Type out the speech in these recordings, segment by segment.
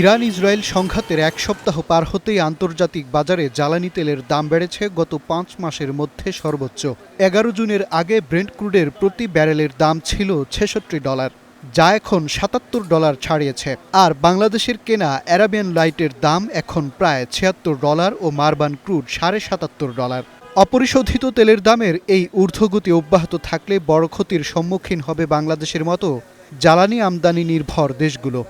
Iran Israel সংঘাতের এক সপ্তাহ পার হতেই আন্তর্জাতিক বাজারে জ্বালানি তেলের দাম বেড়েছে গত পাঁচ মাসের মধ্যে সর্বোচ্চ। এগারো জুনের আগে ব্রেন্ট ক্রুডের প্রতি ব্যারেলের দাম ছিল ছেষট্টি ডলার, যা এখন সাতাত্তর ডলার ছাড়িয়েছে। আর বাংলাদেশের কেনা অ্যারাবিয়ান লাইটের দাম এখন প্রায় ছিয়াত্তর ডলার ও মারবান ক্রুড সাড়ে সাতাত্তর ডলার। অপরিশোধিত তেলের দামের এই ঊর্ধ্বগতি অব্যাহত থাকলে বড় ক্ষতির সম্মুখীন হবে বাংলাদেশের মতো জ্বালানি আমদানি নির্ভর দেশগুলো।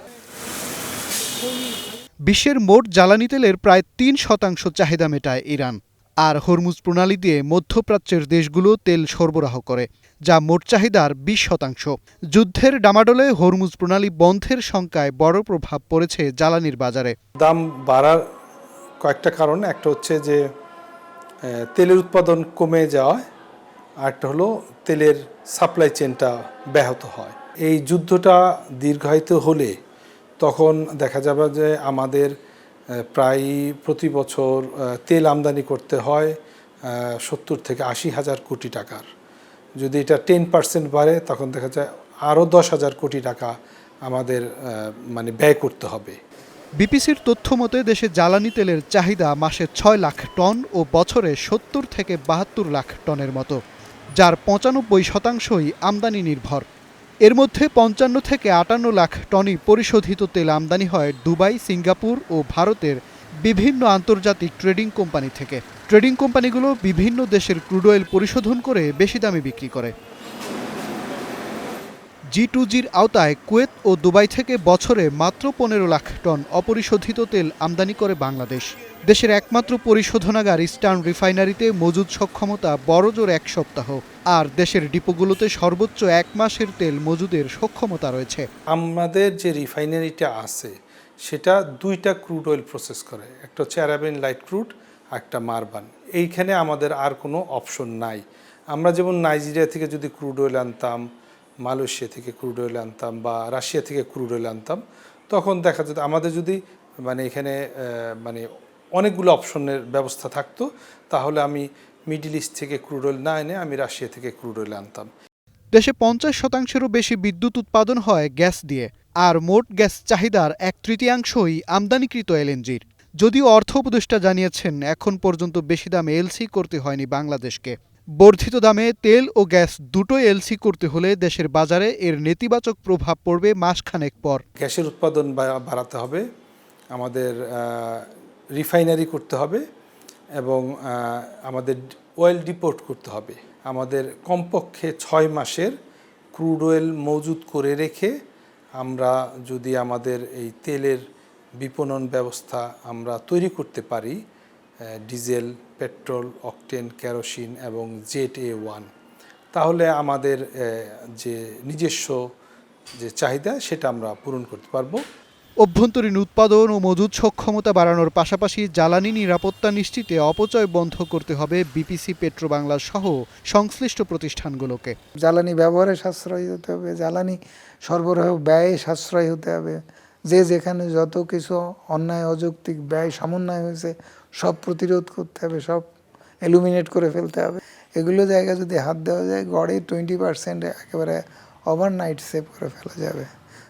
বিশ্বের মোট জ্বালানি তেলের প্রায় তিন শতাংশ চাহিদা মেটায় ইরান, আর হরমুজ প্রণালী দিয়ে মধ্যপ্রাচ্যের দেশগুলো তেল সরবরাহ করে, যা মোট চাহিদার বিশ শতাংশ। যুদ্ধের ডামাডোলে হরমুজ প্রণালী বন্ধের সংখ্যায় বড় প্রভাব পড়েছে জ্বালানির বাজারে। দাম বাড়ার কয়েকটা কারণ, একটা হচ্ছে যে তেলের উৎপাদন কমে যাওয়ায় আর একটা হলো তেলের সাপ্লাই চেনটা ব্যাহত হয়। এই যুদ্ধটা দীর্ঘায়িত হলে তখন দেখা যাবে যে আমাদের প্রায় প্রতি বছর তেল আমদানি করতে হয় সত্তর থেকে আশি হাজার কোটি টাকার। যদি এটা টেন পার্সেন্ট বাড়ে, তখন দেখা যায় আরও দশ হাজার কোটি টাকা আমাদের মানে ব্যয় করতে হবে। বিপিসির তথ্য মতে, দেশে জ্বালানি তেলের চাহিদা মাসে ছয় লাখ টন ও বছরে সত্তর থেকে বাহাত্তর লাখ টনের মতো, যার পঁচানব্বই শতাংশই আমদানি নির্ভর। এর মধ্যে পঞ্চান্ন থেকে আটান্ন লাখ টনি পরিশোধিত তেল আমদানি হয় দুবাই, সিঙ্গাপুর ও ভারতের বিভিন্ন আন্তর্জাতিক ট্রেডিং কোম্পানি থেকে। ট্রেডিং কোম্পানিগুলো বিভিন্ন দেশের ক্রুড অয়েল পরিশোধন করে বেশি দামে বিক্রি করে। জি টু জির আওতায় কুয়েত ও দুবাই থেকে বছরে মাত্র পনেরো লাখ টন অপরিশোধিত তেল আমদানি করে বাংলাদেশ। দেশের একমাত্র পরিশোধনাগার ইস্টার্ন রিফাইনারিতে মজুদ সক্ষমতা বড়জোর এক সপ্তাহ, আর দেশের ডিপোগুলোতে সর্বোচ্চ এক মাসের তেল মজুদের সক্ষমতা রয়েছে। আমাদের যে রিফাইনারিটা আছে, সেটা দুইটা ক্রুড অয়েল প্রসেস করে, একটা হচ্ছে অ্যারাবিয়ান লাইট ক্রুড একটা মারবান। এইখানে আমাদের আর কোনো অপশন নাই। আমরা যেমন নাইজেরিয়া থেকে যদি ক্রুড অয়েল আনতাম মালয়েশিয়া থেকে ক্রুড অয়েল আনতাম বা রাশিয়া থেকে ক্রুড অয়েল আনতাম, তখন দেখা যেত আমাদের যদি মানে এখানে মানে অনেকগুলো অপশনের ব্যবস্থা থাকতো, তাহলে আমি মিডিল ইস্ট থেকে ক্রুড অয়েল না এনে আমি রাশিয়া থেকে ক্রুড অয়েল আনতাম। দেশে পঞ্চাশ শতাংশেরও বেশি বিদ্যুৎ উৎপাদন হয় গ্যাস দিয়ে, আর মোট গ্যাস চাহিদার এক তৃতীয়াংশই আমদানিকৃত এলএনজির। যদিও অর্থ উপদেষ্টা জানিয়েছেন, এখন পর্যন্ত বেশি দামে এলসি করতে হয়নি বাংলাদেশকে। বর্ধিত দামে তেল ও গ্যাস দুটোই এলসি করতে হলে দেশের বাজারে এর নেতিবাচক প্রভাব পড়বে মাসখানেক পর। গ্যাসের উৎপাদন বাড়াতে হবে, আমাদের রিফাইনারি করতে হবে এবং আমাদের অয়েল ডিপোর্ট করতে হবে। আমাদের কমপক্ষে ছয় মাসের ক্রুড অয়েল মজুদ করে রেখে আমরা যদি আমাদের এই তেলের বিপণন ব্যবস্থা আমরা তৈরি করতে পারি ডিজেল পেট্রোল অকটেন কেরোসিন এবং জেট এ ওয়ান। তাহলে আমাদের যে নিজস্ব যে চাহিদা সেটা আমরা পূরণ করতে পারব। অভ্যন্তরীণ উৎপাদন ও মজুদ সক্ষমতা বাড়ানোর পাশাপাশি জ্বালানি নিরাপত্তা নিশ্চিতে অপচয় বন্ধ করতে হবে বিপিসি পেট্রোবাংলা সহ সংশ্লিষ্ট প্রতিষ্ঠানগুলোকে। জ্বালানি ব্যবহারে সাশ্রয়ী হতে হবে জ্বালানি সরবরাহ ব্যয়ে সাশ্রয় হতে হবে। যে যেখানে যত কিছু অন্যায়, অযৌক্তিক ব্যয়, সমন্বয় হয়েছে, সব প্রতিরোধ করতে হবে, সব এলুমিনেট করে ফেলতে হবে। এগুলো জায়গায় যদি হাত দেওয়া যায়, গড়ে টোয়েন্টি পার্সেন্ট একেবারে ওভারনাইট সেভ করে ফেলা যাবে।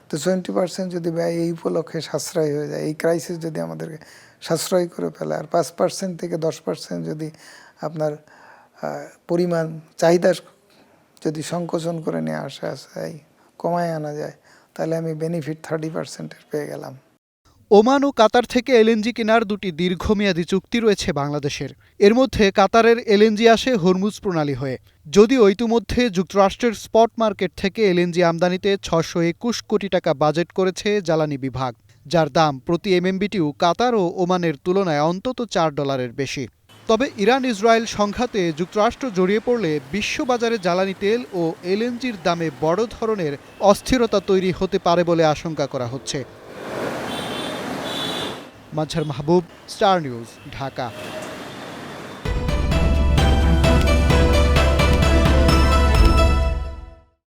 তো টোয়েন্টি পার্সেন্ট যদি ব্যয় এই উপলক্ষে সাশ্রয় হয়ে যায়, এই ক্রাইসিস যদি আমাদেরকে সাশ্রয় করে ফেলে, আর পাঁচ পার্সেন্ট থেকে দশ পার্সেন্ট যদি আপনার পরিমাণ, চাহিদা যদি সংকোচন করে নিয়ে আসা যায়, কমায় আনা যায় তাহলে আমি বেনিফিট থার্টি পার্সেন্টের পেয়ে গেলাম। ওমান ও কাতার থেকে এলএনজি কেনার দুটি দীর্ঘমেয়াদী চুক্তি রয়েছে বাংলাদেশের। এর মধ্যে কাতারের এলএনজি আসে হরমুজ প্রণালী হয়ে। যদিও ইতিমধ্যে যুক্তরাষ্ট্রের স্পট মার্কেট থেকে এলএনজি আমদানিতে ছশো একুশ কোটি টাকা বাজেট করেছে জ্বালানি বিভাগ, যার দাম প্রতি এমএমবিটিউ কাতার ও ওমানের তুলনায় অন্তত চার ডলারের বেশি। তবে ইরান ইসরায়েল সংঘাতে যুক্তরাষ্ট্র জড়িয়ে পড়লে বিশ্ববাজারে জ্বালানি তেল ও এলএনজির দামে বড় ধরনের অস্থিরতা তৈরি হতে পারে বলে আশঙ্কা করা হচ্ছে। Mazhar Mahbub, Star News, Dhaka.